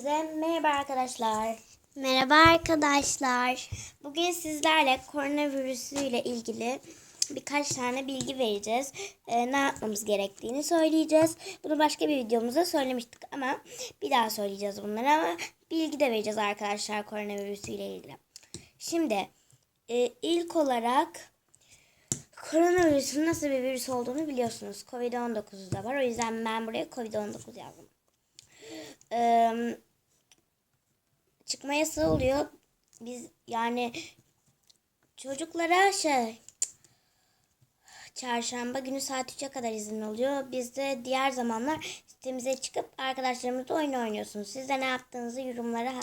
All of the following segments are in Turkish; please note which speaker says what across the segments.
Speaker 1: Hepinize merhaba arkadaşlar.
Speaker 2: Merhaba arkadaşlar.
Speaker 1: Bugün sizlerle koronavirüsü ile ilgili birkaç tane bilgi vereceğiz. Ee, ne yapmamız gerektiğini söyleyeceğiz. Bunu başka bir videomuzda söylemiştik ama bir daha söyleyeceğiz bunları ama bilgi de vereceğiz arkadaşlar koronavirüsü ile ilgili. Şimdi e, ilk olarak koronavirüsün nasıl bir virüs olduğunu biliyorsunuz. Covid-19 da var. O yüzden ben buraya Covid-19 yazdım. Yasağı oluyor. Biz yani çocuklara şey çarşamba günü saat 3'e kadar izin oluyor. Biz de diğer zamanlar sitemize çıkıp arkadaşlarımızla oyun oynuyorsunuz. Siz de ne yaptığınızı yorumlara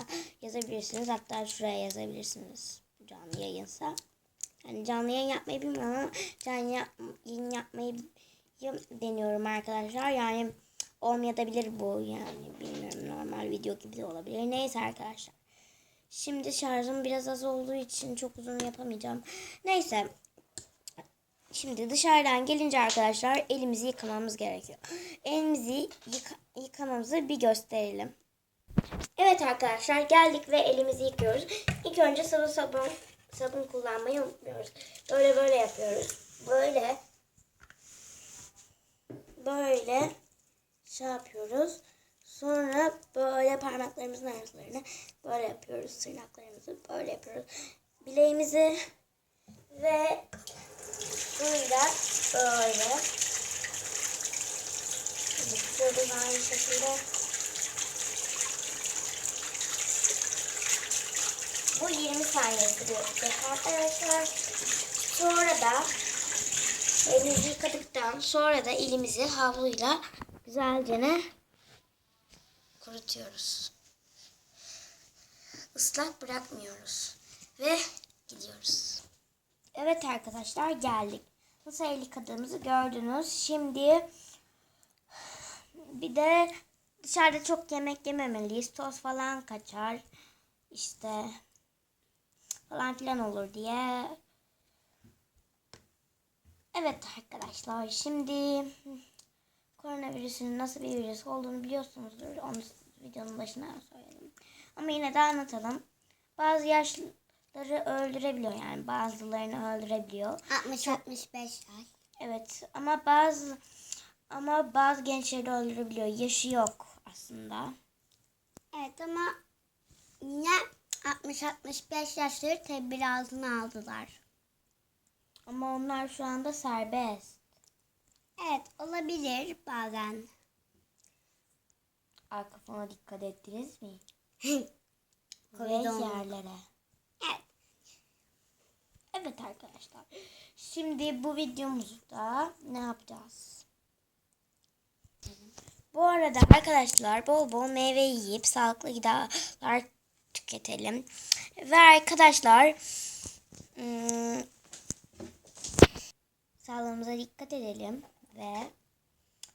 Speaker 1: yazabilirsiniz. Hatta şuraya yazabilirsiniz. Canlı yayınsa. Yani canlı yayın yapmayı bilmiyorum ama canlı yayın yapmayı deniyorum arkadaşlar. Yani olmayabilir bu yani bilmiyorum normal video gibi de olabilir. Neyse arkadaşlar. Şimdi şarjım biraz az olduğu için çok uzun yapamayacağım. Neyse. Şimdi dışarıdan gelince arkadaşlar elimizi yıkamamız gerekiyor. Elimizi yıka- yıkamamızı bir gösterelim. Evet arkadaşlar geldik ve elimizi yıkıyoruz. İlk önce sıvı sabun sabun kullanmayı unutmuyoruz. Böyle böyle yapıyoruz. Böyle böyle şey yapıyoruz. Sonra böyle parmaklarımızın araslarına böyle yapıyoruz. Tırnaklarımızı böyle yapıyoruz. Bileğimizi ve suyla böyle yıkıyoruz aynı şekilde. Bu 20 saniye sürüyor arkadaşlar. Sonra da elimizi yıkadıktan sonra da elimizi havluyla güzelce ne kurutuyoruz. Islak bırakmıyoruz. Ve gidiyoruz. Evet arkadaşlar geldik. Nasıl el yıkadığımızı gördünüz. Şimdi bir de dışarıda çok yemek yememeliyiz. Toz falan kaçar. İşte falan filan olur diye. Evet arkadaşlar şimdi koronavirüsün nasıl bir virüs olduğunu biliyorsunuzdur. Onu videonun başına söyledim. Ama yine de anlatalım. Bazı yaşlıları öldürebiliyor yani bazılarını öldürebiliyor.
Speaker 2: 60-65 yaş.
Speaker 1: Evet ama bazı ama bazı gençleri öldürebiliyor. Yaşı yok aslında.
Speaker 2: Evet ama yine 60-65 yaşları tedbir altına aldılar.
Speaker 1: Ama onlar şu anda serbest.
Speaker 2: Evet olabilir bazen.
Speaker 1: Arka fona dikkat ettiniz mi? Ve
Speaker 2: Covid-19.
Speaker 1: yerlere.
Speaker 2: Evet.
Speaker 1: Evet arkadaşlar. Şimdi bu videomuzda ne yapacağız? Bu arada arkadaşlar bol bol meyve yiyip sağlıklı gıdalar tüketelim. Ve arkadaşlar ım, sağlığımıza dikkat edelim ve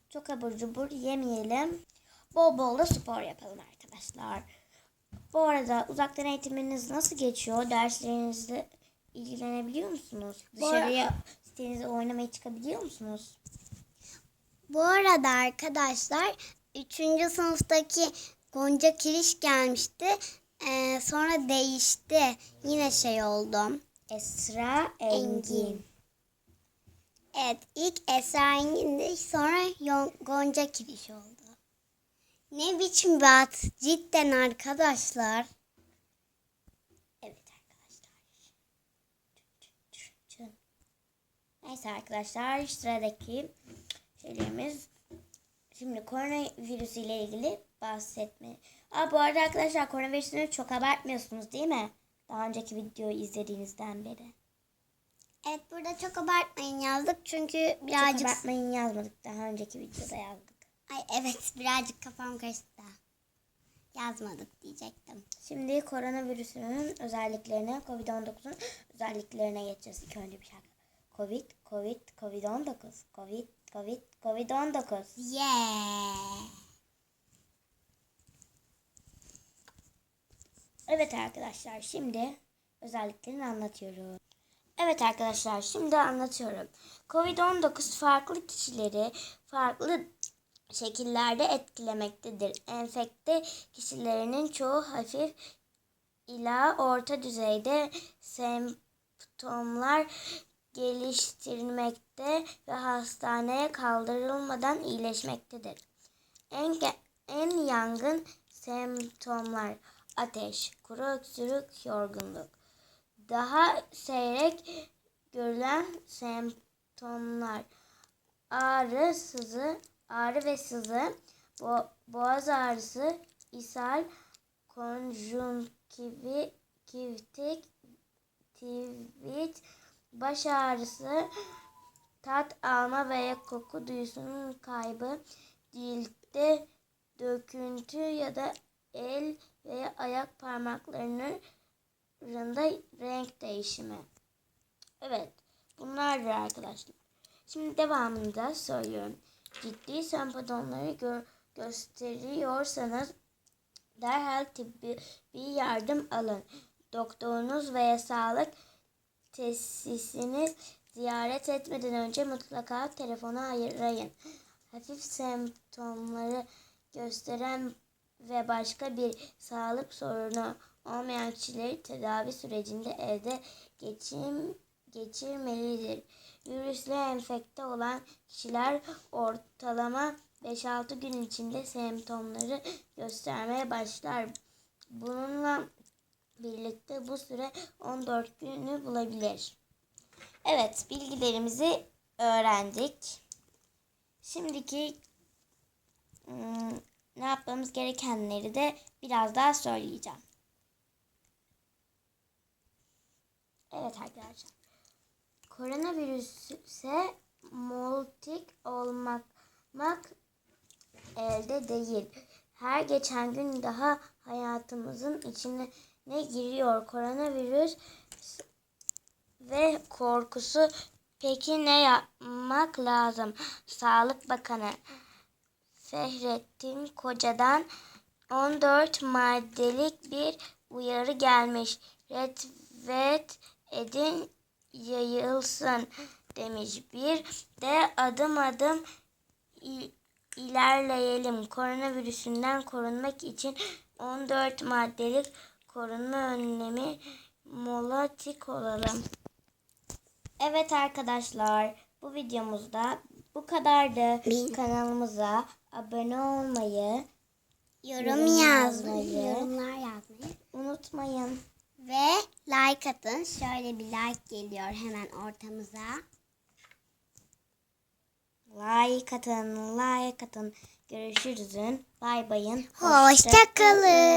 Speaker 1: çok abur cubur yemeyelim. Bol bol da spor yapalım arkadaşlar. Bu arada uzaktan eğitiminiz nasıl geçiyor? Derslerinizle ilgilenebiliyor musunuz? Dışarıya sitenizde oynamaya çıkabiliyor musunuz?
Speaker 2: Bu arada arkadaşlar 3. sınıftaki Gonca Kiriş gelmişti. Ee, sonra değişti. Yine şey oldu.
Speaker 1: Esra Engin.
Speaker 2: Engin. Evet ilk Esra Engin'di sonra Gonca Kiriş oldu. Ne biçim bir at cidden arkadaşlar.
Speaker 1: Evet arkadaşlar. Neyse arkadaşlar sıradaki şeylerimiz şimdi koronavirüsü ile ilgili bahsetme. Aa, bu arada arkadaşlar koronavirüsünü çok abartmıyorsunuz değil mi? Daha önceki videoyu izlediğinizden beri.
Speaker 2: Evet burada çok abartmayın yazdık çünkü
Speaker 1: Çok
Speaker 2: birazcık...
Speaker 1: abartmayın yazmadık. Daha önceki videoda yazdık.
Speaker 2: Ay evet birazcık kafam karıştı. Yazmadık diyecektim.
Speaker 1: Şimdi koronavirüsünün özelliklerine, Covid-19'un özelliklerine geçeceğiz. İlk önce bir şarkı. Covid, Covid, Covid-19. Covid, Covid, Covid-19.
Speaker 2: Yeah.
Speaker 1: Evet arkadaşlar şimdi özelliklerini anlatıyorum. Evet arkadaşlar şimdi anlatıyorum. Covid-19 farklı kişileri farklı şekillerde etkilemektedir. Enfekte kişilerinin çoğu hafif ila orta düzeyde semptomlar geliştirmekte ve hastaneye kaldırılmadan iyileşmektedir. En, en yangın semptomlar ateş, kuru öksürük, yorgunluk. Daha seyrek görülen semptomlar ağrı, sızı, ağrı ve sızı, bo- boğaz ağrısı, ishal, konjunkivitik, tivit, baş ağrısı, tat alma veya koku duyusunun kaybı, ciltte döküntü ya da el veya ayak parmaklarının renk değişimi. Evet, bunlardır arkadaşlar. Şimdi devamını da söylüyorum. Ciddi semptomları gö- gösteriyorsanız derhal tıbbi bir yardım alın. Doktorunuz veya sağlık tesisini ziyaret etmeden önce mutlaka telefonu arayın. Hafif semptomları gösteren ve başka bir sağlık sorunu olmayan kişileri tedavi sürecinde evde geçim, geçirmelidir. Virüsle enfekte olan kişiler ortalama 5-6 gün içinde semptomları göstermeye başlar. Bununla birlikte bu süre 14 günü bulabilir. Evet, bilgilerimizi öğrendik. Şimdiki ne yapmamız gerekenleri de biraz daha söyleyeceğim. Evet arkadaşlar. Koronavirüse moltik olmak mak elde değil. Her geçen gün daha hayatımızın içine ne giriyor koronavirüs ve korkusu peki ne yapmak lazım? Sağlık Bakanı Fehrettin Koca'dan 14 maddelik bir uyarı gelmiş. Retvet edin yayılsın demiş. Bir de adım adım ilerleyelim. Koronavirüsünden korunmak için 14 maddelik korunma önlemi molatik olalım. Evet arkadaşlar bu videomuzda bu kadardı.
Speaker 2: Bin.
Speaker 1: Kanalımıza abone olmayı
Speaker 2: Yorum
Speaker 1: Yorum yazmayı.
Speaker 2: yorumlar yazmayı
Speaker 1: unutmayın.
Speaker 2: Ve like atın. Şöyle bir like geliyor hemen ortamıza.
Speaker 1: Like atın, like atın. Görüşürüz. Bay bayın.
Speaker 2: Hoşça kalın.